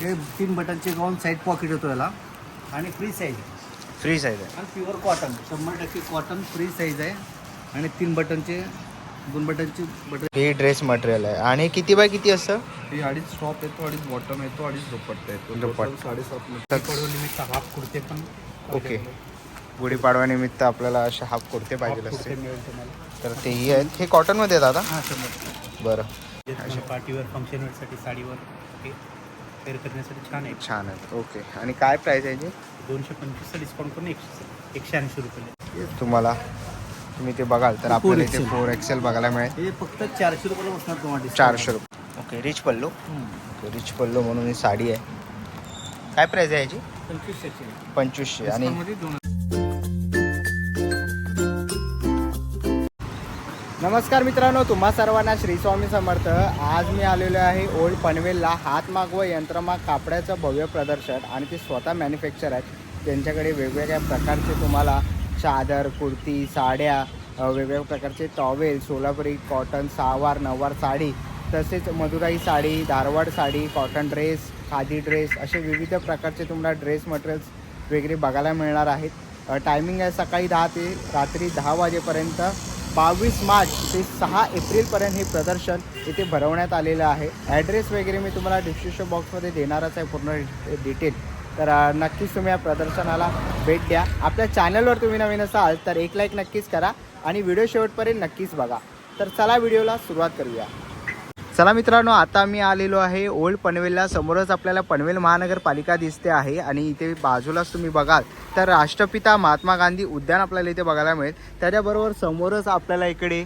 हे तीन बटनचे गाऊन side pocket होतो याला आणि फ्री साईज फ्री साईज आहे. आणि प्युअर कॉटन शंभर टक्के कॉटन फ्री साईज आहे. आणि तीन बटनचे दोन बटनचे बटन हे ड्रेस मटेरियल आहे. आणि किती बाय किती असतं? हे अडीच टॉप येतो अडीच बॉटम येतो अडीच दुपट्टा येतो. दुपट्टा. साडेसात मीटर. हाफ कुर्ते पण ओके. गुढीपाडवा निमित्त आपल्याला असे हाफ कुर्ते पाहिजे असते तर तेही आहेत. हे कॉटनमध्ये हां शंभर बरं. पार्टीवर फंक्शनवेअरसाठी साडीवर वेअर करण्यासाठी छान आहे. छान आहेत ओके आणि काय प्राईस आहे याची दोनशे पंचवीसचा डिस्काउंट करून एकशे एकशे ऐंशी रुपये. तुम्हाला तुम्ही ते बघाल तर आपल्याला इथे XL. फोर एक्सेल बघायला मिळेल. हे फक्त चारशे रुपयाला बसणार तुम्हाला. चारशे रुपये. Okay rich pallu. Okay rich pallu म्हणून ही साडी आहे. काय प्राईस आहे याची पंचवीसशेची आहे. पंचवीसशे. आणि नमस्कार मित्रांनो तुम्हा सर्वांना श्री स्वामी समर्थ. आज मी आलेलो आहे ओल्ड पनवेलला हातमाग व यंत्रमाग कापड्याचं भव्य प्रदर्शन आणि ते स्वतः मॅन्युफॅक्चर आहेत. त्यांच्याकडे वेगवेगळ्या प्रकारचे तुम्हाला चादर कुर्ती साड्या वेगवेगळ्या प्रकारचे टॉवेल सोलापुरी कॉटन सहावार नऊवार साडी तसेच Madurai sari Dharwad sari cotton dress khadi dress असे विविध प्रकारचे तुम्हाला ड्रेस मटेरियल्स वगैरे बघायला मिळणार आहेत. टायमिंग आहे सकाळी दहा ते रात्री दहा वाजेपर्यंत. बावीस मार्च ते सहा एप्रिलपर्यंत हे प्रदर्शन इथे भरवण्यात आलेलं आहे. ॲड्रेस वगैरे मी तुम्हाला डिस्क्रिप्शन बॉक्समध्ये देणारच आहे पूर्ण डिटेल तर नक्कीच तुम्ही या प्रदर्शनाला भेट द्या. आपल्या चॅनलवर तुम्ही नवीन असाल तर एक लाईक नक्कीच करा आणि व्हिडिओ शेवटपर्यंत नक्कीच बघा. तर चला व्हिडिओला सुरुवात करूया. चला मित्रांनो आता मी आलेलो आहे ओल्ड पनवेलला. समोरच आपल्याला पनवेल महानगरपालिका दिसते आहे आणि इथे बाजूलाच तुम्ही बघाल तर राष्ट्रपिता महात्मा गांधी उद्यान आपल्याला इथे बघायला मिळेल. त्याच्याबरोबर समोरच आपल्याला इकडे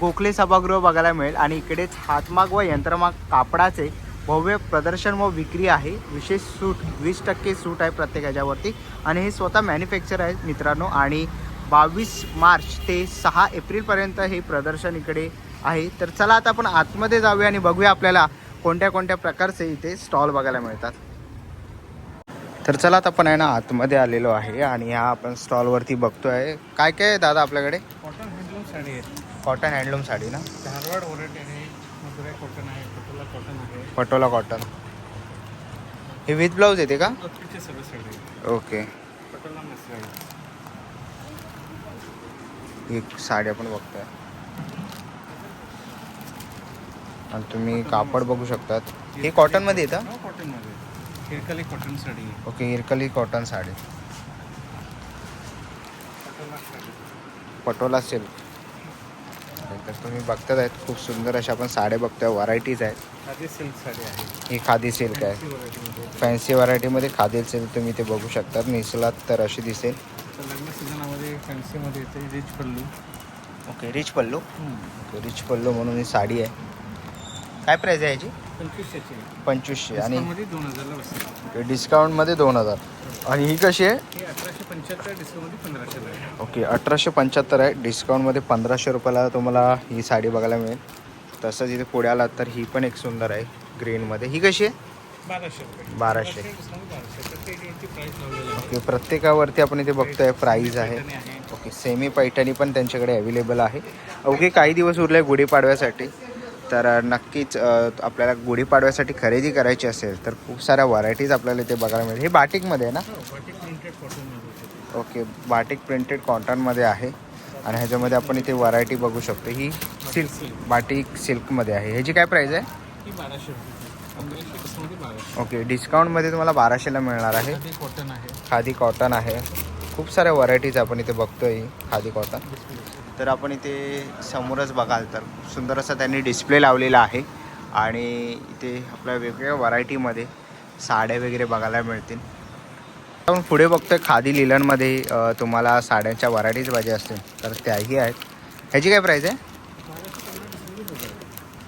गोखले सभागृह बघायला मिळेल आणि इकडेच हातमाग व यंत्रमाग कापडाचे भव्य प्रदर्शन व विक्री आहे. विशेष सूट वीस टक्के सूट आहे प्रत्येक ह्याच्यावरती आणि हे स्वतः मॅन्युफॅक्चर आहेत मित्रांनो आणि बावीस मार्च ते सहा एप्रिलपर्यंत हे प्रदर्शन इकडे आहे. तर चला आता आपण आतमध्ये जाऊया आणि बघूया आपल्याला कोणत्या कोणत्या प्रकारचे इथे स्टॉल बघायला मिळतात. तर चला आता आपण आहे ना आतमध्ये आलेलो आहे आणि ह्या आपण स्टॉलवरती बघतोय. काय काय आहे दादा आपल्याकडे? कॉटन हँडलूम साडी आहे. कॉटन हँडलूम साडी ना? धारवाड व्हरायटी आहे मधुराई कॉटन आहे पटोला कॉटन आहे. पटोला कॉटन हे विथ ब्लाऊज येते का? ओके एक साडी आपण बघतोय. आणि तुम्ही कापड बघू शकतात. हे कॉटनमध्ये येतं? हो कॉटनमध्ये हिरकली cotton sari. Okay हिरकली cotton sari. Patola silk तर तुम्ही बघतात आहेत खूप सुंदर अशा आपण साड्या बघतोय व्हरायटीज आहेत. साधी सिल्क साडी आहे. ही खादी सिल्क आहे. फॅन्सी व्हरायटीमध्ये खादी सिल्क तुम्ही ते बघू शकतात नेसलात तर अशी दिसेल. तर लग्न सीझनामध्ये फॅन्सीमध्ये येते rich pallu. Okay rich pallu. Okay rich pallu म्हणून ही साडी आहे. काय प्राईज आहे याची? पंचवीसशे. आणि मध्ये दोन हजारला डिस्काउंटमध्ये दोन हजार. आणि ही कशी आहे? हे अठराशे पंच्याहत्तर डिस्काउंटमध्ये पंधराशेला आहे. ओके अठराशे पंच्याहत्तर आहे. डिस्काउंटमध्ये पंधराशे रुपयाला तुम्हाला ही साडी बघायला मिळेल. तसंच इथे पुढे आलात तर ही पण एक सुंदर आहे ग्रीनमध्ये. ही कशी आहे? बाराशे रुपये. बाराशे. डिस्काउंट बाराशे. प्रत्येक यांची प्राईस लावलेली आहे. ओके प्रत्येकावरती आपण इथे बघतोय प्राईज आहे. आहे. ओके सेमी पैठणी पण त्यांच्याकडे अवेलेबल आहे. ओके काही दिवस उरले गुढीपाडव्यासाठी. तर नक्कीच आपल्याला गुढीपाडव्यासाठी खरेदी करायची असेल तर खूप साऱ्या व्हरायटीज आपल्याला इथे बघायला मिळेल हे बाटिकमध्ये आहे ना? हो बाटिक प्रिंटेड कॉटनमध्ये ओके बाटिक प्रिंटेड कॉटनमध्ये आहे. आणि ह्याच्यामध्ये आपण इथे व्हरायटी बघू शकतो. ही सिल्क बाटिक सिल्कमध्ये आहे. ह्याची काय प्राईस आहे? ही ओके डिस्काउंटमध्ये तुम्हाला बाराशेला मिळणार आहे. कॉटन आहे. खादी कॉटन आहे. खूप साऱ्या व्हरायटीज आपण इथे बघतोय ही खादी कॉटन तर आपण इथे समोरच बघाल तर खूप सुंदर असा त्यांनी डिस्प्ले लावलेला आहे. आणि इथे आपल्या वेगवेगळ्या व्हरायटीमध्ये साड्या वगैरे बघायला मिळतील. आपण पुढे बघतोय खादी लिलनमध्ये तुम्हाला साड्यांच्या व्हरायटीज पाहिजे असतील तर त्याही आहेत. ह्याची काय प्राईस आहे?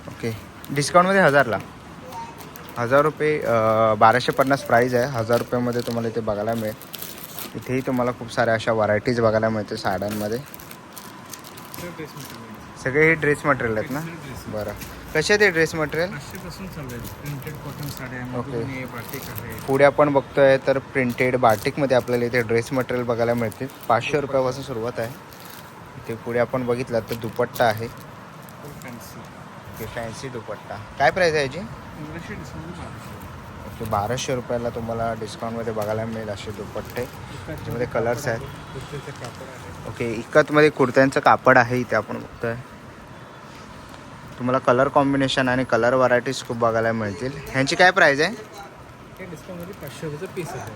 ओके डिस्काउंटमध्ये हजारला. हजार रुपये बाराशे पन्नास प्राईज आहे. हजार रुपयामध्ये तुम्हाला इथे बघायला मिळेल. इथेही तुम्हाला खूप साऱ्या अशा व्हरायटीज बघायला मिळते साड्यांमध्ये. ड्रेस मटेरियल सगळे हे ड्रेस मटेरियल आहेत ना? बरं. कसे ते ड्रेस मटेरियल पाचशेपासून चालू आहे. प्रिंटेड कॉटन साड्या ओके. आहे बाटिक आहे. पुढे आपण बघतोय तर प्रिंटेड बाटिकमध्ये आपल्याला इथे ड्रेस मटेरियल बघायला मिळते पाचशे रुपयापासून सुरुवात आहे. इथे पुढे आपण बघितलं तर दुपट्टा आहे. फॅन्सी ते फॅन्सी दुपट्टा. काय प्राईस आहे याची? बाराशे. ओके बाराशे रुपयाला तुम्हाला डिस्काउंटमध्ये बघायला मिळेल असे दुपट्टे. त्याच्यामध्ये कलर्स आहेत. ओके इकतमध्ये कुर्त्यांचं कापड आहे इथे आपण बघतोय. तुम्हाला कलर कॉम्बिनेशन आणि कलर व्हरायटीज खूप बघायला मिळतील. ह्यांची काय प्राईज आहे? पाचशे रुपयाचं पीस आहे.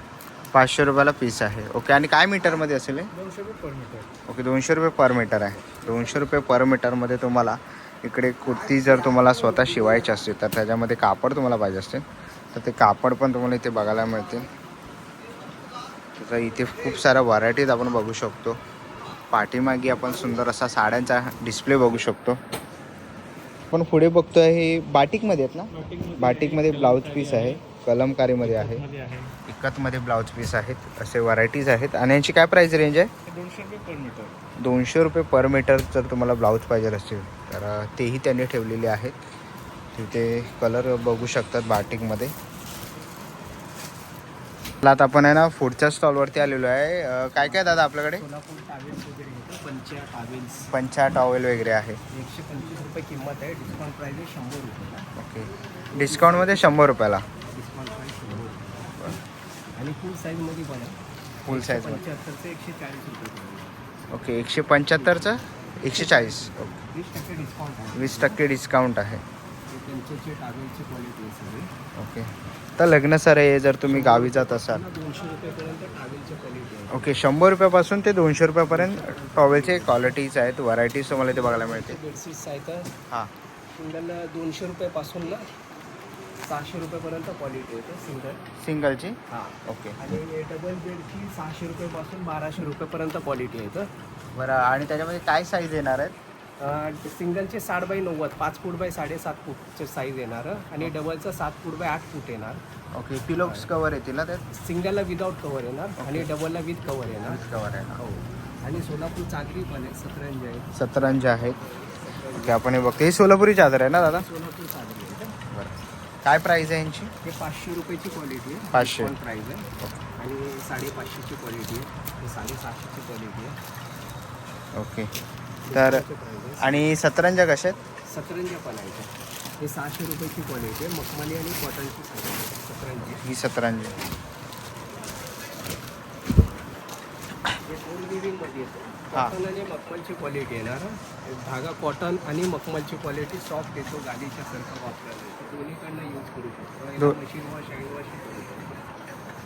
पाचशे रुपयाला पीस आहे. ओके आणि काय मीटरमध्ये असेल? दोनशे रुपये पर मीटर ओके दोनशे रुपये पर मीटर आहे. दोनशे रुपये पर मीटरमध्ये तुम्हाला इकडे कुर्ती जर तुम्हाला स्वतः शिवायची असतील तर त्याच्यामध्ये कापड तुम्हाला पाहिजे असतील. तर ते कापड पण तुम्हाला इथे बघायला मिळतील. तर इथे खूप साऱ्या व्हरायटीज आपण बघू शकतो. पाठीमागे आपण सुंदर असा साड्यांचा डिस्प्ले बघू शकतो. पण पुढे बघतोय हे बाटिकमध्ये आहेत ना? बाटिकमध्ये. ब्लाऊज पीस आहे कलमकारीमध्ये आहे. मध्ये आहे. इकतमध्ये ब्लाऊज पीस आहेत असे व्हरायटीज आहेत. आणि यांची काय प्राईस रेंज आहे? दोनशे रुपये पर मीटर दोनशे रुपये पर मीटर जर तुम्हाला ब्लाऊज पाहिजे असतील तर तेही त्यांनी ठेवलेले आहेत. तिथे कलर बघू शकतात बाटिकमध्ये. मला आता आपण आहे ना पुढच्या स्टॉलवरती आलेलो आहे. काय काय दादा आपल्याकडे? पंचा टॉवेल वगैरे आहे. एकशे पंचवीस रुपये किंमत आहे. डिस्काउंट प्राईस आहे शंभर रुपयाला. ओके. डिस्काउंटमध्ये शंभर रुपयाला. डिस्काउंट शंभर रुपये आणि फुल साईजमध्ये पण आहे. फुल साईजमध्ये पंच्याहत्तरचं एकशे चाळीस रुपये. ओके. एकशे पंच्याहत्तरचं एकशे चाळीस. ओके. वीस टक्के डिस्काउंट आहे. वीस टक्के डिस्काउंट आहे. त्यांच्याचे टावेलची क्वालिटी आहे सगळी. ओके. तर लग्न सर आहे जर तुम्ही गावी जात असाल. दोनशे रुपयेपर्यंत टावेलची क्वालिटी आहे. ओके शंभर रुपयापासून ते दोनशे रुपयापर्यंत टॉवेलचे क्वालिटीज आहेत व्हरायटीज तुम्हाला इथे बघायला मिळते बेडशीट्स आहेत. हां. सिंगल दोनशे रुपयापासून ना सहाशे रुपयेपर्यंत क्वालिटी येते सिंगल सिंगलची हां. ओके. आणि डबल बेडची सहाशे रुपयापासून बाराशे रुपयेपर्यंत क्वालिटी येतं बरं आणि त्याच्यामध्ये काय साईज येणार आहेत? सिंगलचे साठ बाय नव्वद पाच फूट बाय साडेसात फूटचे साईज येणार आणि डबलचं सात फूट बाय आठ फूट येणार. ओके पिलोक्स कवर येतील ना त्यात? सिंगलला विदाऊट कवर येणार आणि डबलला विथ कवर येणार. कवर आहे ना हो. आणि सोलापूर चादरी पण आहे सतरंजी आहे. सतरंज आहेत ओके आपण हे बघतो. ही सोलापुरी चादर आहे ना दादा? सोलापूर चादरी आहे. बरं. काय प्राईज आहे यांची? हे पाचशे रुपयाची क्वालिटी आहे. 500. प्राईज आहे. आणि साडेपाचशेची क्वालिटी आहे. हे साडेसहाशेची क्वालिटी आहे. ओके तर. आणि सतरंजा कशा आहेत सतरंजी पण आहे इथे. हे सहाशे रुपयाची क्वालिटी आहे मखमली आणि कॉटनची सतरंजी ही सतरंजी हे फोर विविंगमध्ये येतं हा. कॉटन आणि मखमलची क्वालिटी येणार हे धागा कॉटन आणि मखमलची क्वालिटी सॉफ्ट येतो गाडीच्या सारखं वापरायला येतो. दोन्हीकडनं यूज करू शकतो दो- मशीन वॉश हँड वॉश करू शकतो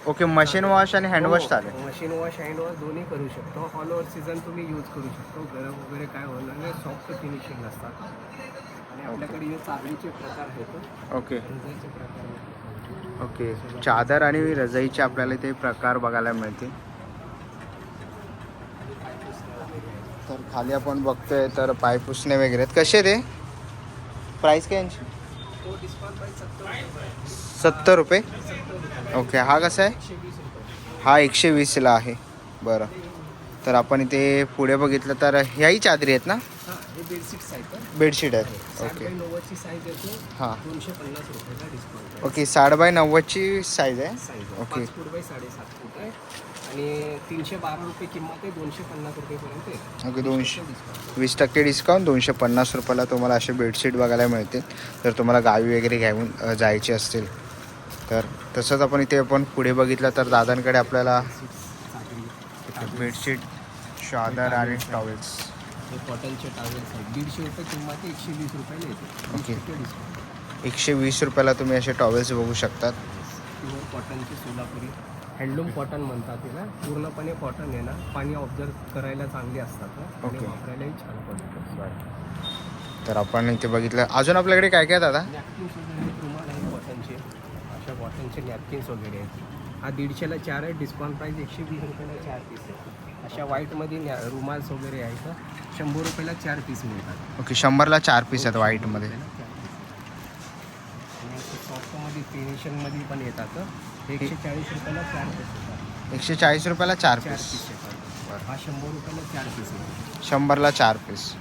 ओके मशीन वॉश आणि हँडवॉश चालेल. मशीन वॉश हँड वॉश दोन्ही करू शकतो. ऑल ओव्हर सीझन तुम्ही यूज करू शकतो. गरम वगैरे काय होणार नाही. सॉफ्ट फिनिशिंग असतात. आणि आपल्याकडे हे चादरीचे प्रकार आहेत. ओके रजाईचे प्रकार आहेत. ओके चादर आणि रजाईचे आपल्याला इथे प्रकार बघायला मिळतील. तर खाली आपण बघतोय तर पाय पुसणे वगैरे आहेत. कसे ते प्राईस काय यांची? तो डिस्काउंट प्राईस सत्तर रुपये. सत्तर रुपये? ओके हा कसा आहे? हा एकशे वीसला आहे. बरं. तर आपण इथे पुढे बघितलं तर ह्याही चादरी आहेत ना? तर बेडशीट आहेत. ओके. हां. ओके साठ बाय नव्वदची साईज आहे? ओके. आणि तीनशे बारा रुपये किंमत आहे. दोनशे पन्नास रुपयेपर्यंत येते ओके दोनशे वीस टक्के डिस्काउंट दोनशे पन्नास रुपयाला तुम्हाला असे बेडशीट बघायला मिळतील. जर तुम्हाला गावी वगैरे घेऊन जायचे असतील तर तसंच आपण इथे आपण पुढे बघितलं तर दादांकडे आपल्याला बेडशीट चादर आणि टॉवेल्स कॉटनचे टावेल्स आहेत. दीडशे रुपये किंमत एकशे वीस रुपयाला येते. ओके. एकशे वीस रुपयाला तुम्ही असे टॉवेल्स बघू शकतात. प्युअर कॉटनची सोलापुरी. हँडलूम कॉटन म्हणतात तिला पूर्णपणे कॉटन आहे ना. पाणी ऑब्झर्व करायला चांगली असतात ना. ओके. वापरायलाही छान तर आपण इथे बघितलं. अजून आपल्याकडे काय काय दादा नॅपकिन्स वगैरे आहेत, रुमाल आहे कॉटनचे कॉटनचे नॅपकिन्स वगैरे आहेत. हा दीडशेला चार आहे डिस्काउंट प्राईस एकशे वीस रुपयाला चार पीस आहे. अशा व्हाईटमध्ये न्या रुमाल्स वगैरे आहेत. शंभर रुपयाला चार पीस मिळतात. ओके शंभरला चार पीस आहेत व्हाईटमध्ये सॉफ्टमध्ये फिनिशिंगमध्ये पण येतात. एकशे चाळीस रुपयाला चार पीस येतात. एकशे चाळीस रुपयाला चार पीस येतात. हा शंभर रुपयाला चार पीस येतात शंभरला चार पीस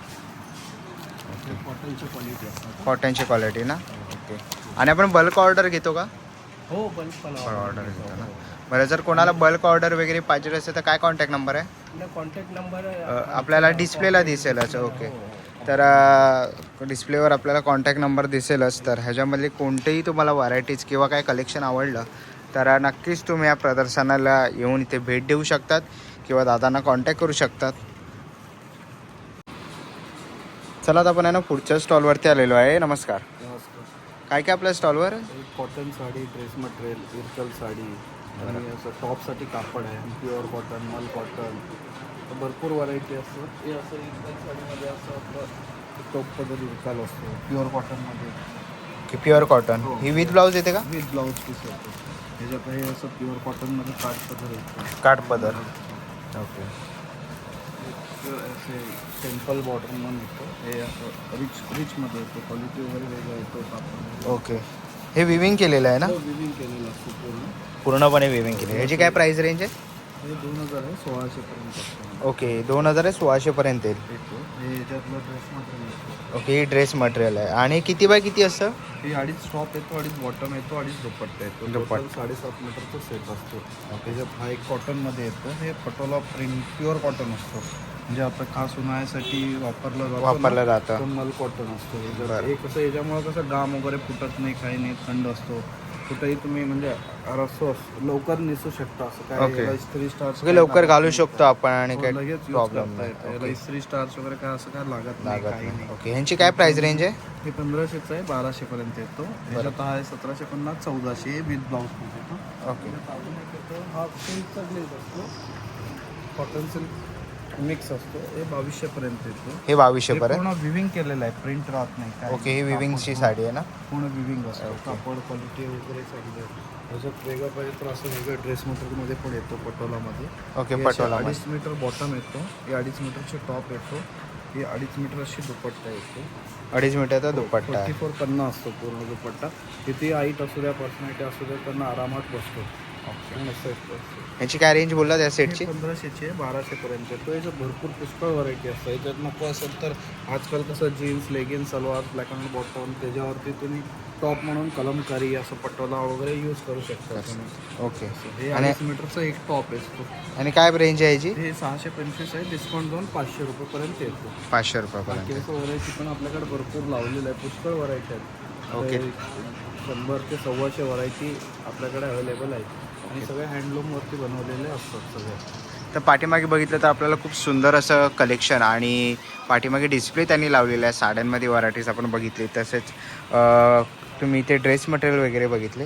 कॉटनची क्वालिटी असतात. कॉटनची क्वालिटी ना? ओके. आणि आपण बल्क ऑर्डर घेतो का? हो बल्क पण ऑर्डर ना. बरं जर कोणाला बल्क ऑर्डर वगैरे पाहिजे असेल तर काय कॉन्टॅक्ट नंबर आहे? कॉन्टॅक्ट नंबर अ, आपल्याला डिस्प्लेला दिसेल असं ओके तर अ, डिस्प्लेवर आपल्याला कॉन्टॅक्ट नंबर दिसेलच तर ह्याच्यामधले कोणतेही तुम्हाला व्हरायटीज किंवा काय कलेक्शन आवडलं तर नक्कीच तुम्ही या प्रदर्शनाला येऊन इथे भेट देऊ शकतात किंवा दादांना कॉन्टॅक्ट करू शकतात. चला आता आपण आहे ना पुढच्या स्टॉलवरती आलेलो आहे. नमस्कार. काय काय आपल्या स्टॉलवर cotton sari dress material Irkal sari आणि असं टॉपसाठी कापड आहे प्युअर कॉटन मल कॉटन भरपूर व्हरायटी असतात हे असं इरकल साडीमध्ये असं आपलं टॉप पद्धत इरकल असतो. प्युअर कॉटनमध्ये की प्युअर कॉटन ही. विथ ब्लाऊज येते का? विथ ब्लाऊज पीस येतो. ह्याच्यात हे असं प्युअर कॉटनमध्ये काठ पद्धत येतो. काठ पदर. ओके असे टेम्पल बॉर्डर म्हणून येतो. हे असं रिच रिचमध्ये येतो. क्वालिटी वगैरे वेगळा येतो. कापड ओके हे विविंग केलेलं आहे ना? विविंग केलेलं असतो पूर्ण. पूर्णपणे विविंग केली ह्याची काय प्राइस रेंज आहे? हे दोन हजार आहे सोळाशेपर्यंत ओके दोन हजार आहे सोळाशेपर्यंत येईल. येतो हे याच्यातलं ड्रेस मटेरियल येतो ओके ही ड्रेस मटेरियल आहे. आणि किती बाय किती असतं? हे अडीच टॉप येतो अडीच बॉटम येतो अडीच दुपट्टा येतो. दुपट्टा. दुपट्टा. साडेसात मीटरचा सेट असतो. त्याच्यात हा एक कॉटनमध्ये येतो. हे पटोला प्रिंट प्युअर कॉटन असतो. म्हणजे आपलं खास उन्हाळ्यासाठी वापरलं जातं वापरलं जातं. तो मल कॉटन असतो. बरं. हे कसं याच्यामुळे कसं घाम वगैरे फुटत नाही काही नाही थंड असतो. कुठेही तुम्ही म्हणजे रस्तो लवकर निसू शकता असं काय Okay. इस्त्री स्टार्च ओके लवकर घालू शकतो आपण आणि हो, काही लगेच प्रॉब्लेम करता नाही. येतं. याला स्टार्च वगैरे काय असं काय लागत नाही लागत काही नाही. नाही. ओके. ह्यांची काय प्राइस रेंज आहे? हे पंधराशेचं आहे बाराशेपर्यंत येतो. याच्यात हा आहे सतराशे पन्नास चौदाशे विथ ब्लाऊज पीस येतो. ओके. हा सिल्कचा ग्लेज असतो. कॉटन सिल्क मिक्स असतो. हे बावीसशेपर्यंत येतो. हे बावीसशे हे पर्यंत पूर्ण विविंग केलेलं आहे. प्रिंट राहत नाही. काय ओके ही विविंगची कापड साडी आहे ना? पूर्ण विविंग असतो. ओके. कापड क्वालिटी वगैरे चांगलं आहे. त्याच्यात वेगळं पाहिजे तर असं वेगळं ड्रेस मटेरियलमध्ये पण येतो पटोलामध्ये. ओके हे असे पटोला अडीच मीटर बॉटम येतो. हे अडीच मीटरचे टॉप येतो. हे अडीच मीटर अशी दुपट्टा येतो. अडीच मीटरचा दुपट्टा. फोर्टी आहे फोर पन्ना असतो पूर्ण दुपट्टा. किती हाईट असू द्या पर्सनॅलिटी असू द्या त्यांना आरामात बसतो. असतं. ह्याची काय रेंज बोलला त्या सेटची पंधराशेचे बाराशेपर्यंत येतो याच्यात भरपूर पुष्कळ व्हरायटी असतात याच्यात नको असेल तर आजकाल कसं jeans legging salwar black and bottom त्याच्यावरती तुम्ही टॉप म्हणून कलमकारी असं पटोला वगैरे यूज करू शकता तुम्ही. ओके हे आणि मीटरचा एक टॉप असतो आणि काय रेंज आहे ह्याची हे सहाशे पंचवीस आहे. डिस्काउंट देऊन पाचशे रुपयेपर्यंत येतो. पाचशे बाकी रुपयापर्यंत. असं व्हरायटी पण आपल्याकडे भरपूर लावलेलं आहे. पुष्कळ व्हरायटी आहेत. ओके. शंभर ते सव्वाशे व्हरायटी आपल्याकडे अवेलेबल आहेत. आणि सगळे हँडलूमवरती बनवलेले असतात सगळे. तर पाठीमागे बघितलं तर आपल्याला खूप सुंदर असं कलेक्शन आणि पाठीमागे डिस्प्ले त्यांनी लावलेलं आहे. साड्यांमध्ये व्हरायटीज आपण बघितली तसेच तुम्ही इथे ड्रेस मटेरियल वगैरे बघितले.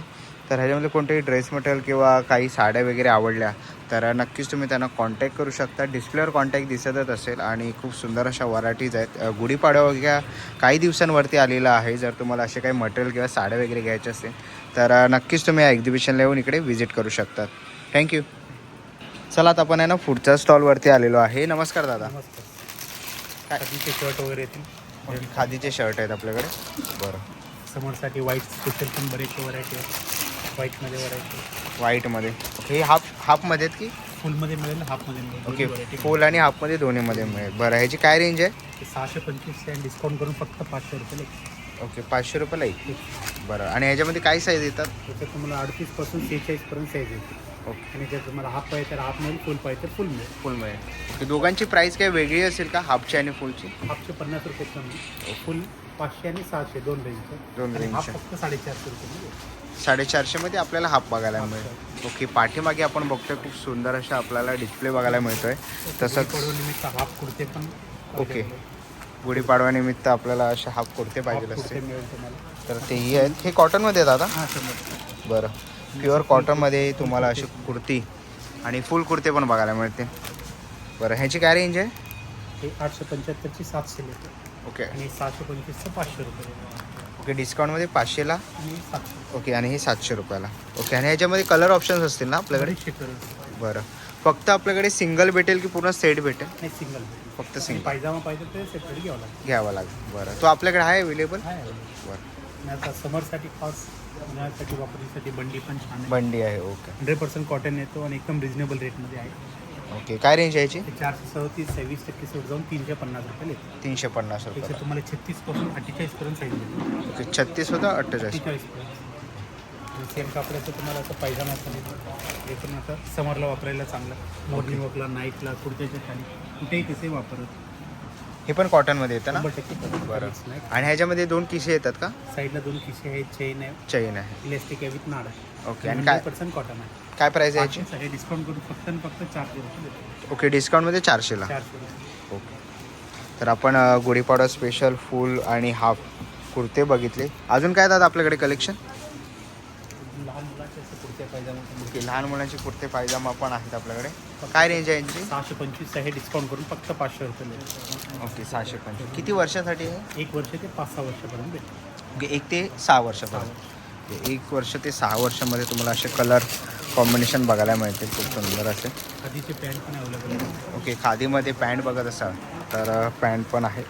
तर ह्याच्यामध्ये कोणतेही ड्रेस मटेरियल किंवा काही साड्या वगैरे आवडल्या तर नक्कीच तुम्ही त्यांना कॉन्टॅक्ट करू शकता. डिस्प्लेवर कॉन्टॅक्ट दिसतच असेल आणि खूप सुंदर अशा व्हरायटीज आहेत. गुढीपाडवा वगैरे काही दिवसांवरती आलेला आहे. जर तुम्हाला असे काही मटेरियल किंवा साड्या वगैरे घ्यायचे असेल तर नक्कीच तुम्ही या एक्झिबिशनला येऊन इकडे व्हिजिट करू शकतात. थँक्यू चला आता आपण आहे ना पुढच्या स्टॉलवरती आलेलो आहे. नमस्कार दादा. नमस्कार. खादीचे शर्ट वगैरे येतील. खादीचे शर्ट आहेत आपल्याकडे. बरं. समरसाठी व्हाईट स्पेशल पण बरेचसे व्हरायटी आहेत. व्हाईटमध्ये व्हरायटी व्हाईटमध्ये हे हाफ हाफमध्ये आहेत की? फुलमध्ये मिळेल हाफमध्ये मिळेल. ओके व्हरायटी फुल आणि हाफमध्ये दोन्हीमध्ये मिळेल. बरं ह्याची काय रेंज आहे? सहाशे पंचवीसचे आणि डिस्काउंट करून फक्त पाचशे रुपये ओके पाचशे रुपयाला एक बरं. आणि ह्याच्यामध्ये काय साईज येतात? त्याच्यात तुम्हाला अडतीसपासून सेहेचाळीसपर्यंत साईज येते ओके. आणि जर तुम्हाला हाफ पाहिजे तर हाफ मिळेल फुल पाहिजे तर फुल मिळेल फुल मिळेल ओके दोघांची प्राईस काय वेगळी असेल का हाफची आणि फुलची हाफचे पन्नास रुपये कमी. फुल पाचशे आणि सहाशे दोन रेंजचे दोन आणि हाफ रेंजचे फक्त साडेचारशे रुपये मिळेल साडेचारशेमध्ये आपल्याला हाफ बघायला मिळेल. ओके पाठीमागे आपण बघतोय खूप सुंदर अशा आपल्याला डिस्प्ले बघायला मिळतोय. तसंच निमित्त हाफ कुर्ते पण ओके. गुढीपाडव्यानिमित्त आपल्याला असे हाफ कुर्ते हाफ पाहिजे कुर्ते असतील मिळेल तुम्हाला. तर तेही आहेत. हे कॉटनमध्ये आहेत हां शंभर बरं. प्युअर कॉटनमध्ये तुम्हाला अशी कुर्ती आणि फुल कुर्ते पण बघायला मिळते. बरं ह्याची काय रेंज आहे? हे आठशे पंच्याहत्तरची सातशे लिटर ओके आणि सहाशे पंचवीसचं पाचशे रुपये. ओके डिस्काउंटमध्ये पाचशेला? आणि सातशे. ओके आणि हे सातशे रुपयाला. ओके आणि ह्याच्यामध्ये कलर ऑप्शन्स असतील ना आपल्याकडे? कलर बरं. फक्त आपल्याकडे सिंगल भेटेल की पूर्ण सेट भेटेल? नाही सिंगल फक्त सिंगल पायजामा पाहिजे ते सेपरेट घ्यावं लागेल. घ्यावा लागेल. बरं. तो आपल्याकडे आहे अवेलेबल आहे. बरं. आता समरसाठी खास उन्हाळ्यासाठी वापरण्यासाठी बंडी पण छान आहे. बंडी आहे ओके. हंड्रेड पर्सेंट कॉटन येतो आणि एकदम रिजनेबल रेटमध्ये आहे. ओके काय रेंज आहे याची? ते चारशे सदतीस सव्वीस टक्के सूट जाऊन तीनशे पन्नास रुपये येतो तीनशे पन्नास त्याच्यात रुपये तुम्हाला छत्तीसपासून अठ्ठेचाळीसपर्यंत साईज मिळते ओके छत्तीस होता अठ्ठेचाळीस सेम कापडाचं तुम्हाला असं पायजामा पण येतो. हे पण आता समरला वापरायला चांगलं. मॉर्निंग वॉकला नाईटला कुर्त्याच्या खाली. कुठेही तसे वापरत हे पण कॉटनमध्ये येतं ना? शंभर टक्के cotton बरं. नाही. आणि ह्याच्यामध्ये दोन किसे येतात का? साईडला दोन खिसे आहेत चेन आहे. चैन आहे. इलेस्टिक आहे विथ नाड आहे ओके आणि काय? पर्सेंट कॉटन आहे. काय प्राईस आहे याची? डिस्काउंट करून फक्त आणि फक्त चारशे रुपये देतो. ओके डिस्काउंटमध्ये चारशेला. चारशे रुपये. ओके तर आपण अ, गुढीपाडवा स्पेशल फुल आणि हाफ कुर्ते बघितले. अजून काय दादा आपल्याकडे कलेक्शन लहान मुलांचे असं कुर्ते पायजामा ओके लहान मुलांचे कुर्ते पायजामा पण आहेत आपल्याकडे. काय रेंज आहे यांची? सहाशे पंचवीस आहे डिस्काउंट करून फक्त पाचशे रुपये देतो ओके सहाशे पंचवीस. किती वर्षासाठी आहे? एक वर्ष ते पाच सहा वर्षापर्यंत भेटेल. ओके एक ते सहा वर्षापर्यंत. एक वर्ष ते सहा वर्षामध्ये तुम्हाला असे कलर कॉम्बिनेशन बघायला मिळतील खूप सुंदर असे. आधीचे पॅन्ट पण अवेलेबल ओके खादीमध्ये पॅन्ट बघत असाल तर पॅन्ट पण आहे.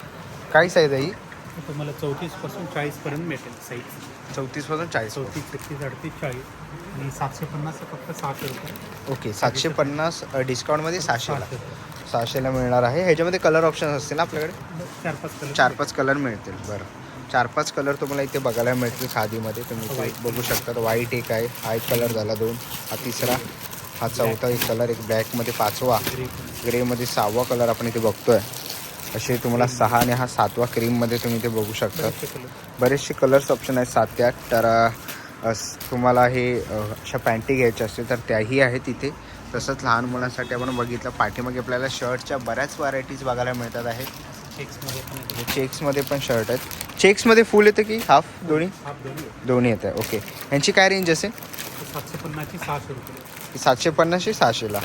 काय साईज आहे ही? तुम्हाला चौतीसपासून चाळीसपर्यंत भेटेल साईज चौतीसपासून चाळीस चौतीस एकतीस अडतीस चाळीस. आणि सातशे पन्नास फक्त सहाशे रुपये. ओके सातशे पन्नास डिस्काउंटमध्ये सहाशेला. सहाशेला मिळणार आहे. ह्याच्यामध्ये कलर ऑप्शन असतील ना आपल्याकडे? चार पाच कलर चार पाच कलर मिळतील बरं. चार पाच कलर तुम्हाला इथे बघायला मिळतील खादीमध्ये तुम्ही इथे. बघू शकता. व्हाईट एक आहे. हा एक कलर झाला दोन. हा तिसरा. हा चौथा एक कलर एक ब्लॅकमध्ये पाचवा. ग्रे ग्रेमध्ये सहावा कलर आपण इथे बघतोय. असे तुम्हाला सहा आणि हा सातवा क्रीममध्ये तुम्ही इथे बघू शकता. बरेचसे कलर बरेचसे कलर्स ऑप्शन आहेत सात ते आठ. तर तुम्हाला हे अशा पॅन्टी घ्यायच्या असतील तर त्याही आहेत इथे. तसंच लहान मुलांसाठी आपण बघितलं पाठीमागे आपल्याला शर्टच्या बऱ्याच व्हरायटीज बघायला मिळतात आहेत. चेक्समध्ये. चेक्समध्ये पण शर्ट आहेत. चेक्समध्ये फुल येतं की हाफ दोन्ही? हाफ दोन्ही येतं आहे ओके यांची काय रेंज असेल? ते सातशे पन्नासची सहाशे रुपये. सातशे पन्नासशे सहाशेला.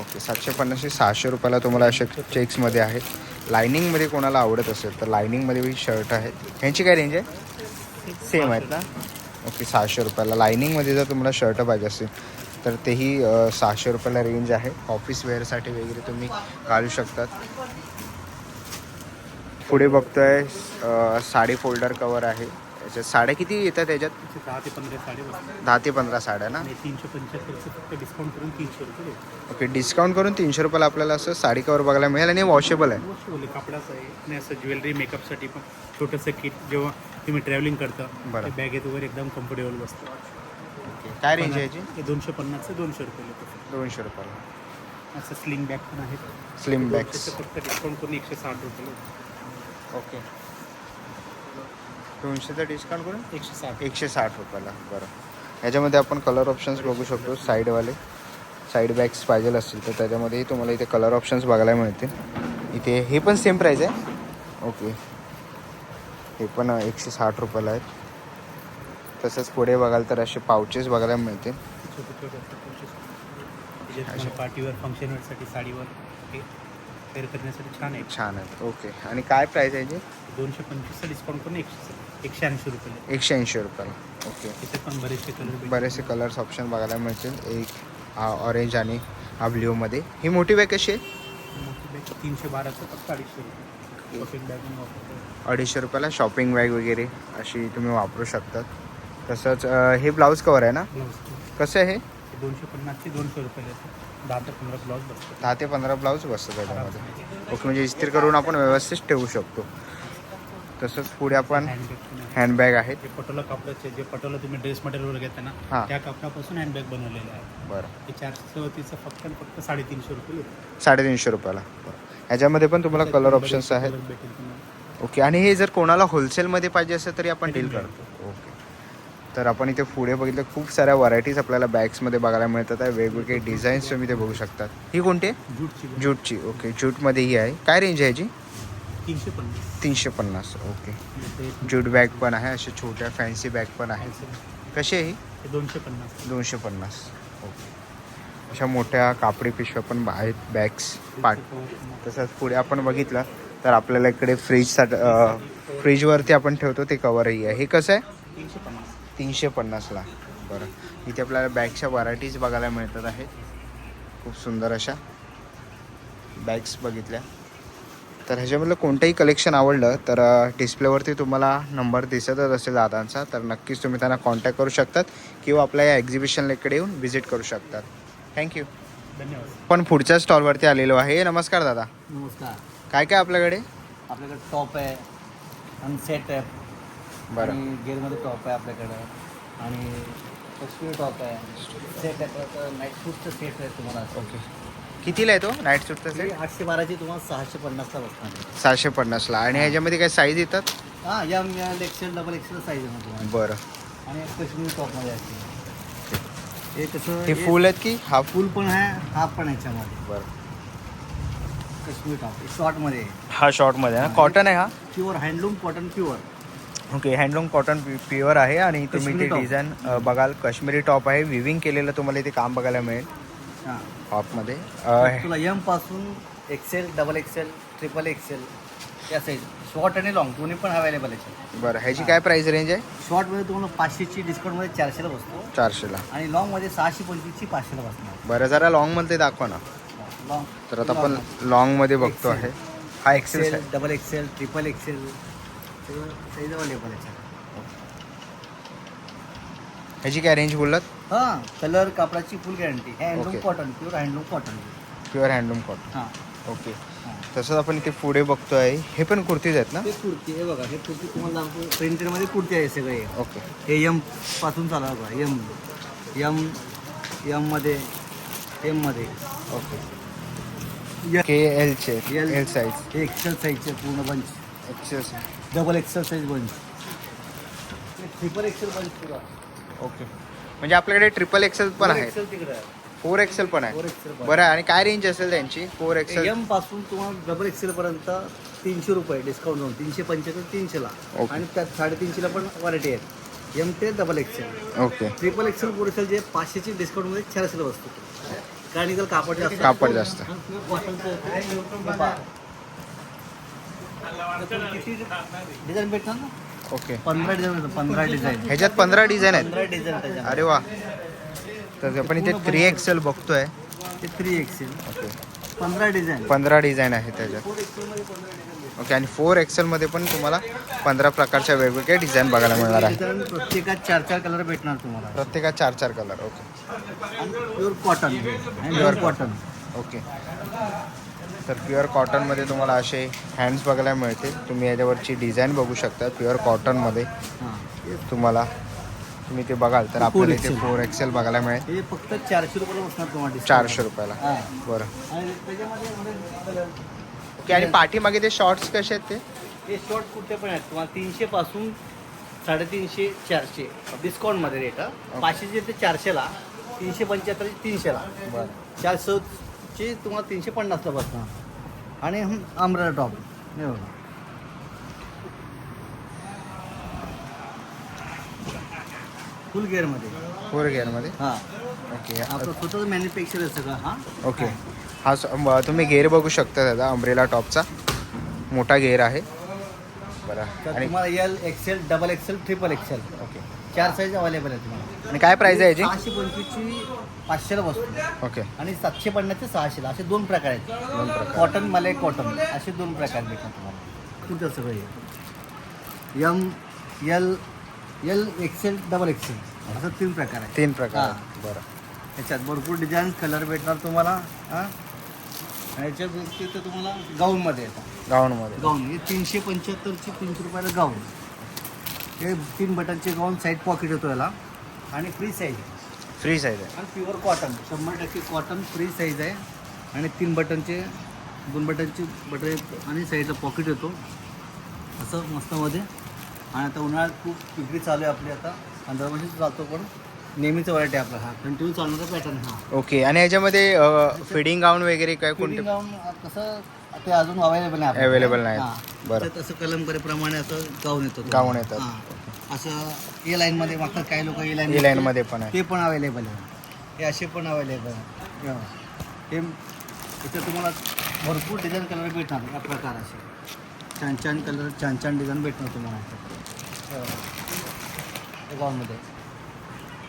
ओके सातशे पन्नासशे सहाशे रुपयाला तुम्हाला असे चेक्समध्ये आहेत. लायनिंगमध्ये कोणाला आवडत असेल तर लायनिंगमध्ये शर्ट आहेत ह्यांची काय रेंज आहे? सेम आहेत ना? ओके सहाशे रुपयाला. लायनिंगमध्ये जर तुम्हाला शर्ट पाहिजे असेल तर तेही सहाशे रुपयाला रेंज आहे. ऑफिस वेअरसाठी वगैरे तुम्ही घालू शकतात. पुढे बघतोय साडी फोल्डर कवर आहे. याच्यात साड्या किती येतात त्याच्यात? त्याचे दहा ते पंधरा साडे दहा ते पंधरा साड्या ना? तीनशे पंच्याहत्तरचं फक्त डिस्काउंट करून तीनशे रुपये ओके डिस्काउंट करून तीनशे रुपयाला आपल्याला असं साडी कवर बघायला मिळेल आणि वॉशेबल आहे. बोले कपडाचं आहे. आणि असं ज्वेलरी मेकअपसाठी पण छोटंसं किट जेव्हा तुम्ही ट्रॅव्हलिंग करता बरं. बॅगेत वगैरे एकदम कम्फर्टेबल बसतं. काय रेंज आहे याची? हे दोनशे पन्नासचं दोनशे रुपये दोनशे रुपयाला. असं स्लिंग बॅग पण आहेत. स्लिम दोनशेचं फक्त डिस्काउंट करून एकशे साठ रुपये. ओके. दोनशेचं डिस्काउंट करून एकशे साठ. एकशे साठ रुपयाला बरं. याच्यामध्ये आपण कलर ऑप्शन्स बघू शकतो साईडवाले साईड बॅग्स पाहिजे असतील तर त्याच्यामध्येही तुम्हाला इथे कलर ऑप्शन्स बघायला मिळतील. इथे हे पण सेम प्राईस आहे. ओके हे पण एकशे साठ रुपयाला आहेत. तसंच पुढे बघाल तर असे पाउचेस बघायला मिळतील. पार्टीवर फंक्शनवेअरसाठी साडीवर. वेअर करण्यासाठी छान आहे. छान आहेत ओके आणि काय प्राईस आहे याची? दोनशे पंचवीसचं डिस्काउंट करून एकशे एकशे ऐंशी रुपये. एकशे ऐंशी रुपयाला. ओके तिथे पण बरेचसे कलर बरेचसे कलर्स ऑप्शन बघायला मिळतील. एक हा ऑरेंज आणि हा ब्ल्यूमध्ये ही मोठी बॅग कशी आहे? मोठी बॅग तीनशे बाराचं फक्त अडीचशे रुपये. शॉपिंग बॅग पण वापरतो अडीचशे रुपयाला शॉपिंग बॅग वगैरे अशी तुम्ही वापरू शकतात. तसंच अं, हे ब्लाऊज कवर आहे ना? ब्लाऊज कसं आहे हे? दोनशे पन्नासचे दोनशे रुपये दहा ते पंधरा ब्लाऊज बसतो दहा ते पंधरा ब्लाऊज बसतं त्याच्यामध्ये ओके म्हणजे इस्त्री करून आपण व्यवस्थित ठेवू शकतो. तसंच पुढे आपण हँडबॅग आहे आहेत. जे पटोला कापडाचे जे पटोला तुम्ही ड्रेस मटेरियल घेता. ना त्या कापडापासून हँडबॅग बनवलेलं आहे बरं. ते चारशे वतीचं फक्त फक्त साडेतीनशे रुपये. साडेतीनशे रुपयाला. ह्याच्यामध्ये पण तुम्हाला कलर ऑप्शन्स आहेत. ओके आणि हे जर कोणाला होलसेलमध्ये पाहिजे असेल तरी आपण डील करतो. तर आपण इथे पुढे बघितलं खूप साऱ्या व्हरायटीज आपल्याला बॅग्समध्ये बघायला मिळतात. आहे वेगवेगळे डिझाईन्स तुम्ही ते बघू शकतात. ही कोणती? आहे. ज्यूटची ओके ज्यूटमध्ये ही आहे. काय रेंज आहे याची? तीनशे पन्नास. तीनशे पन्नास ओके ज्यूट बॅग पण आहे अशा छोट्या फॅन्सी बॅग पण आहे. कशी आहे ही? दोनशे पन्नास. दोनशे पन्नास ओके अशा मोठ्या कापडी पिशव्या पण आहेत बॅग्स पाट. तसंच पुढे आपण बघितलं तर आपल्याला इकडे फ्रीजसाठी फ्रीजवरती आपण ठेवतो ते कवरही आहे. हे कसं आहे? तीनशे पन्नास. तीनशे पन्नासला बरं. इथे आपल्याला बॅगच्या व्हरायटीज बघायला मिळतात आहेत. खूप सुंदर अशा. बॅग्स बघितल्या. तर ह्याच्यामधलं कोणतंही कलेक्शन आवडलं तर डिस्प्लेवरती तुम्हाला नंबर दिसतच असेल दादांचा तर नक्कीच तुम्ही त्यांना कॉन्टॅक्ट करू शकतात किंवा आपल्या या एक्झिबिशनला येऊन व्हिजिट करू शकतात. थँक्यू धन्यवाद. पण पुढच्या स्टॉलवरती आलेलो आहे. नमस्कार दादा. नमस्कार. काय काय आपल्याकडे? आपल्याकडे टॉप आहे आणि सेट आहे बरं. आणि गेअरमध्ये टॉप आहे आपल्याकडं. आणि कश्मीर टॉप आहे? सेट आहे परत नाईट सूटचं सेट आहे तुम्हाला. ओके. कितीला आहे तो? नाईट सूटचा ही सेट आठशे बाराची तुम्हाला सहाशे पन्नासला बसणार आहे. सहाशे पन्नासला. आणि ह्याच्यामध्ये काय साईज येतात? हा M L XL double XL size आहे तुम्हाला. बरं. आणि कश्मीर टॉपमध्ये असते हे कसं हे फुल आहेत की हाफ फुल पण आहे हाफ पण आहे याच्यामध्ये. बरं. कश्मीर टॉप शॉर्टमध्ये हा शॉर्टमध्ये आहे ना? कॉटन आहे हा? Pure handloom cotton pure okay handloom cotton pure आहे आणि तुम्ही ते. डिझाईन बघाल. काश्मीरी टॉप आहे. विविंग केलेलं तुम्हाला इथे काम बघायला मिळेल. हां. टॉपमध्ये तुला यमपासून XL double XL triple XL या साईज शॉर्ट आणि लॉंग दोन्ही पण अवेलेबल आहे बरं ह्याची काय प्राइस रेंज आहे? शॉर्टमध्ये तुम्हाला पाचशेची डिस्काउंटमध्ये चारशेला बसतो. चारशेला. आणि लॉंगमध्ये सहाशे पंचवीसची पाचशेला बसणार. बरं जरा लॉंगमध्ये दाखवा ना. लॉंग तर आता आपण लॉंगमध्ये बघतो आहे. हा XL double XL triple XL available आहे ह्याची काय रेंज बोललात? हां कलर कापडाची full guarantee handloom Okay. Cotton pure handloom cotton pure handloom cotton हां. ओके तसंच आपण इथे पुढे बघतोय. हे पण कुर्तीज आहेत ना? हे कुर्ती हे बघा हे कुर्ती तुम्हाला दाखवतो. प्रिंटेडमध्ये कुर्ती आहे सगळे. ओके हे यमपासून चालू बघा यम यम यममध्ये एममध्ये ओके के एलचे L. एल साईज हे एक्सेल साईजचे पूर्ण bunch XS double XL size bunch triple XL bunch पुरा. ओके म्हणजे आपल्याकडे ट्रिपल एक्सेल पण आहे एक्सेल तिकडे आहे. फोर एक्सेल पण फोर आहे. बरं आहे आणि काय रेंज असेल त्यांची? फोर एक्सेल एमपासून तुम्हाला डबल एक्सेल पर्यंत तीनशे रुपये डिस्काउंट देऊन तीनशे पंच्याहत्तर तीनशेला. Okay. आणि त्यात साडेतीनशेला पण व्हरायटी आहेत. एम ते double XL okay triple XL four XL जे पाचशेची डिस्काउंटमध्ये चारशेला बसतो कारण इथं कापड जास्त. कापड जास्त. कॉटनचं पहा. किती डिझाईन भेटणार ना? ओके. पंधरा डिझाईन पंधरा डिझाईन. ह्याच्यात पंधरा डिझाईन आहेत. पंधरा डिझाईन त्याच्यात अरे वा. तर आपण इथे थ्री एक्सेल बघतोय. ते थ्री एक्सेल ओके. पंधरा डिझाईन. पंधरा डिझाईन आहे त्याच्यात. डिझाईन ओके आणि फोर एक्सेलमध्ये पण तुम्हाला पंधरा प्रकारच्या वेगवेगळ्या डिझाईन बघायला मिळणार आहे. डिझाईन प्रत्येकात चार चार कलर भेटणार तुम्हाला. प्रत्येकात चार चार colour okay. Pure cotton pure cotton okay. तर प्युअर कॉटनमध्ये तुम्हाला असे हँड्स बघायला मिळते तुम्ही याच्यावरची डिझाईन बघू शकता प्युअर कॉटनमध्ये. तुम्हाला तुम्ही ते बघाल तर आपल्याला इथे. फोर एक्सेल बघायला मिळेल. हे फक्त चारशे रुपयाला बसणार तुम्हाला discount. चारशे रुपयाला. बरं. आणि त्याच्यामध्ये कलर ओके आणि पाठीमागे ते शॉर्ट्स कसे आहेत ते? हे शॉर्ट कुर्ते पण आहेत. तुम्हाला तीनशे पासून साडेतीनशे चारशे. डिस्काउंटमध्ये रेट. पाचशेचे ते चारशेला तीनशे पंच्याहत्तरचे तीनशेला बरं. चारशेचे तुम्हाला तीनशे पन्नासला बसणार. आणि आमरा टॉप. हे बघा. फुल गेअरमध्ये फोर गिअरमध्ये हां. ओके आपलं स्वतःच मॅन्युफॅक्चर आहे सगळं हां? ओके हा स- तुम्ही गेअर बघू शकता दादा अम्ब्रेला टॉपचा मोठा गेअर आहे. बरं. तर आणि तुम्हाला L XL double XL triple XL okay चार साईज अवेलेबल आहे तुम्हाला. आणि काय प्राईस आहे याची? सहाशे पंचवीसची पाचशेला बसतो. ओके. आणि सातशे पन्नासचे सहाशेला. असे दोन प्रकार आहेत. दोन प्रकार. कॉटन मलाय कॉटन असे दोन प्रकार भेटतात तुम्हाला. तुमचं सगळं हे M L L XL double XL असं तीन प्रकार आहे तीन प्रकार. हां. बरं. त्याच्यात भरपूर डिझाईन कलर भेटणार तुम्हाला हां. आणि याच्या व्यतिरिक्त तुम्हाला गाऊनमध्ये येतात. गाऊनमध्ये गाऊन हे तीनशे पंच्याहत्तरची तीनशे रुपयाला गाऊन हे तीन बटनचे गाऊन साईड पॉकेट येतो याला. आणि फ्री साईज आहे फ्री साईज आहे. आणि प्युअर कॉटन शंभर टक्के कॉटन फ्री साईज आहे. आणि तीन बटनचे दोन बटनचे बटन आणि साईडला पॉकेट येतो. असं मस्तमध्ये आणि आता उन्हाळ्यात खूप विक्री चालू आहे आपली आता. पंधरा वर्षाची चालतो पण नेहमीचं व्हरायटी आपला हा. कंटिन्यू चालणारा पॅटर्न हा. ओके आणि याच्यामध्ये फिडिंग गाऊन वगैरे काय कोणते? गाऊन कसं ते अजून अवेलेबल आहे Available नाहीत. हां. बरं. असं कलमकरेप्रमाणे असं गाऊन येतो. गाऊन येतात. असं ए लाईनमध्ये मागतात काही लोक ए लाईन ए लाईनमध्ये पण आहे. ते पण अवेलेबल आहे. हे असे पण अवेलेबल आहे. हे. इथं तुम्हाला भरपूर डिझाईन कलर भेटणार या प्रकाराचे. छान छान कलर छान छान डिझाईन भेटणार तुम्हाला.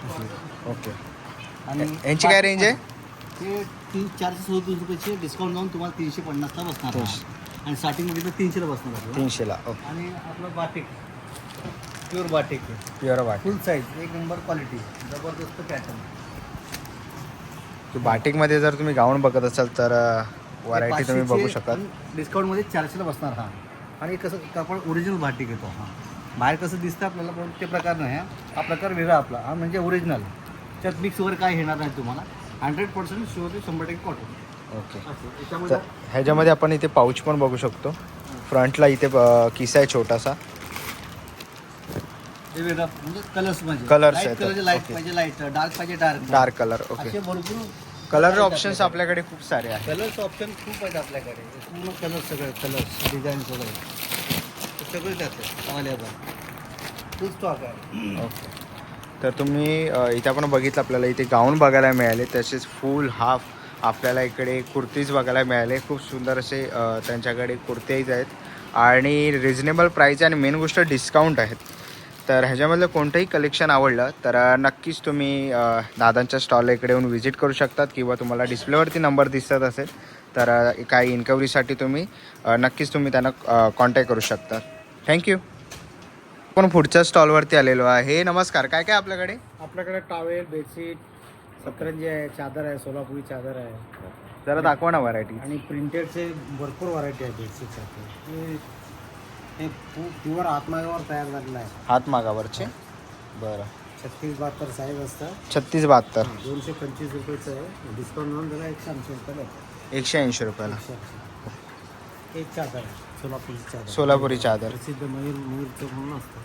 असे. ओके. आणि यांची काय range आहे? ते तीन चारशे सदतीस रुपयाचे डिस्काउंट जाऊन तुम्हाला तीनशे पन्नासला बसणार. आणि स्टार्टिंगमध्ये तर तीनशेला बसणार. तीनशेला आणि आपलं बाटिक प्युअर बाटिक आहे प्युअर वाट. फुल साईज एक नंबर क्वालिटी जबरदस्त पॅटर्न बाटिकमध्ये जर तुम्ही गाऊन बघत असाल तर व्हरायटी तुम्ही बघू शकाल डिस्काउंटमध्ये चारशेला बसणार हा. आणि कसं कापड ओरिजिनल बाटिक येतो हा. बाहेर कसं दिसतं आपल्याला पण ते प्रकार नाही हा. हा प्रकार वेगळा आपला हा म्हणजे ओरिजिनल त्यात मिक्स वगैरे काय येणार नाही तुम्हाला. हंड्रेड पर्सेंट शुअरली शंभर टक्के कॉटन ओके. तर ह्याच्यामध्ये आपण इथे पाऊच पण बघू शकतो. फ्रंटला इथे अ, किस्सा आहे छोटासा. म्हणजे कलर्स म्हणजे Colours लाइट आहेत. कलरचे लाइट Okay. पाहिजे लाइट डार्क पाहिजे डार्क डार्क कलर ओके असे भरपूर कलर ऑप्शन्स आपल्याकडे. खूप सारे आहेत. कलर्स ऑप्शन खूप आहेत आपल्याकडे. पूर्ण कलर सगळे कलर्स डिझाईन सगळे. ते सगळे त्यात अवेलेबल स्टॉक आहे. ओके तर तुम्ही अ, इथे आपण बघितलं आपल्याला इथे गाऊन बघायला मिळाले तसेच फुल हाफ आपल्याला इकडे कुर्तीज बघायला मिळाले. खूप सुंदर असे अ, त्यांच्याकडे कुर्तीज आहेत. आणि रिजनेबल प्राईज आणि मेन गोष्ट डिस्काउंट आहेत. तर ह्याच्यामधलं कोणतंही कलेक्शन आवडलं तर नक्कीच तुम्ही दादांच्या स्टॉलला इकडे येऊन व्हिजिट करू शकतात किंवा तुम्हाला डिस्प्लेवरती नंबर दिसत असेल तर काही इन्क्वायरीसाठी तुम्ही नक्कीच तुम्ही त्यांना कॉन्टॅक्ट करू शकता. थँक्यू आपण पुढच्या स्टॉलवरती आलेलो आहे. नमस्कार. काय काय आपल्याकडे? आपल्याकडे टावेल बेडशीट सतरंजी आहे चादर आहे सोलापुरी चादर आहे. जरा दाखवा ना व्हरायटी आणि प्रिंटेडचे भरपूर व्हरायटी आहे बेडशीटसाठी हे प्युअर तयार झालेलं आहे. हात मागावरचे बरं. छत्तीस बहात्तर साईज असतं छत्तीस बहात्तर. दोनशे पंचवीस रुपयेचं आहे. डिस्काउंट म्हणून त्याला एकशे ऐंशी रुपयाला आहे. एकशे ऐंशी रुपयाला. एकशे ऐंशी. एक चादर आहे सोलापुरी चादर. सोलापुरी चादर. प्रसिद्ध मयूर मयूरचं म्हणून असतं.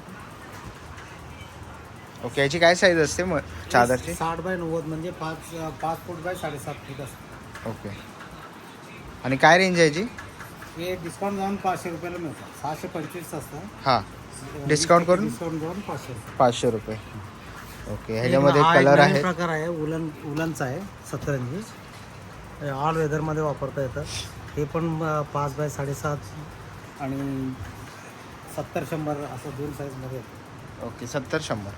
ओके याची काय साईज असते मग चादरची? साठ बाय नव्वद म्हणजे पाच पाच फूट बाय साडेसात फूट असतं. ओके. आणि काय रेंज आहे याची? हे डिस्काउंट जाऊन पाचशे रुपयाला सहाशे पंचवीस असतं. हां. Discount करून? डिस्काउंट जाऊन पाचशे रुपये. पाचशे रुपये. ओके ह्याच्यामध्ये हा एक कलर नवीन आहेत प्रकार आहे. उलन उलनचा आहे. सतरंजी ऑल वेदरमध्ये वापरता येतं हे पण अं, पाच बाय साडेसात आणि सत्तर शंभर असं दोन साईजमध्ये येतं ओके सत्तर शंभर.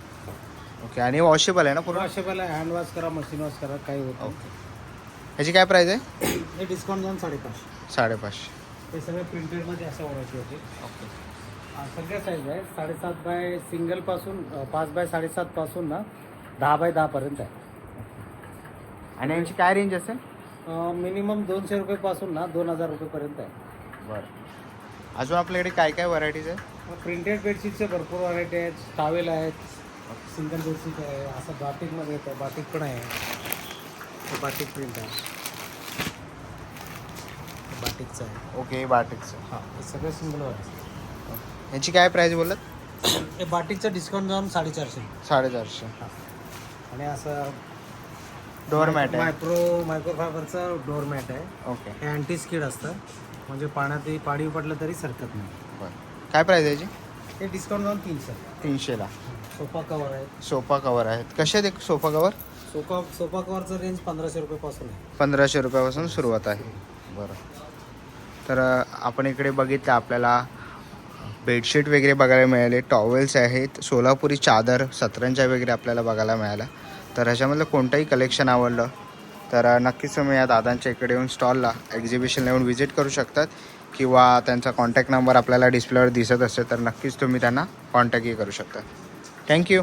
ओके आणि वॉशेबल आहे ना पूर्ण? वॉशेबल आहे. हँड वॉश करा मशीन वॉश करा काही होत नाही. ओके ह्याची काय प्राईस आहे? हे डिस्काउंट जाऊन साडेपाचशे. साडेपाचशे. हे सगळे प्रिंटेडमध्ये असं व्हरायटी होते. सगळ्या साईज आहे साडेसात बाय सिंगलपासून पाच बाय साडेसातपासून ना दहा बाय दहापर्यंत आहे. आणि यांची काय रेंज असेल? मिनिमम दोनशे रुपयेपासून ना दोन हजार रुपयेपर्यंत आहे. बरं. अजून आपल्याकडे काय काय व्हरायटीज आहे प्रिंटेड बेडशीटचे भरपूर व्हरायटी आहेत. टावेल आहेत. सिंगल बेडशीट आहे. असं बाटिकमध्ये येतं. बाटिक पण आहे. बाटिक प्रिंट आहे. बाटिकचं आहे. ओके बाटिकचं. हां हे सगळे सिंगल ह्याची काय प्राईस बोलत हे बाटिकचं डिस्काउंट जाऊन साडेचारशे. साडेचारशे. आणि असं डोअरमॅट आहे. मायक्रो मायक्रोफायबरचं डोअरमॅट आहे. ओके. हे अँटी स्किड असतं. म्हणजे पाण्यात पाणी पडलं तरी सरकत नाही. बरं. काय प्राईस आहे याची? हे डिस्काउंट जाऊन तीनशे. तीनशेला सोफा कवर आहे. सोफा कवर आहेत. कसे ते सोफा कवर सोफा सोफा कवरचं रेंज पंधराशे रुपयेपासून आहे. पंधराशे रुपयापासून सुरुवात आहे. बरं. तर आपण इकडे बघितलं आपल्याला बेडशीट वगैरे बघायला मिळाले टॉवेल्स आहेत सोलापुरी चादर सतरंजा वगैरे आपल्याला बघायला मिळाला तर ह्याच्यामधलं कोणतंही कलेक्शन आवडलं तर नक्कीच तुम्ही या दादांच्या इकडे येऊन स्टॉलला एक्झिबिशनला येऊन व्हिजिट करू शकतात किंवा त्यांचा कॉन्टॅक्ट नंबर आपल्याला डिस्प्लेवर दिसत असेल तर नक्कीच तुम्ही त्यांना कॉन्टॅक्टही करू शकता. थँक्यू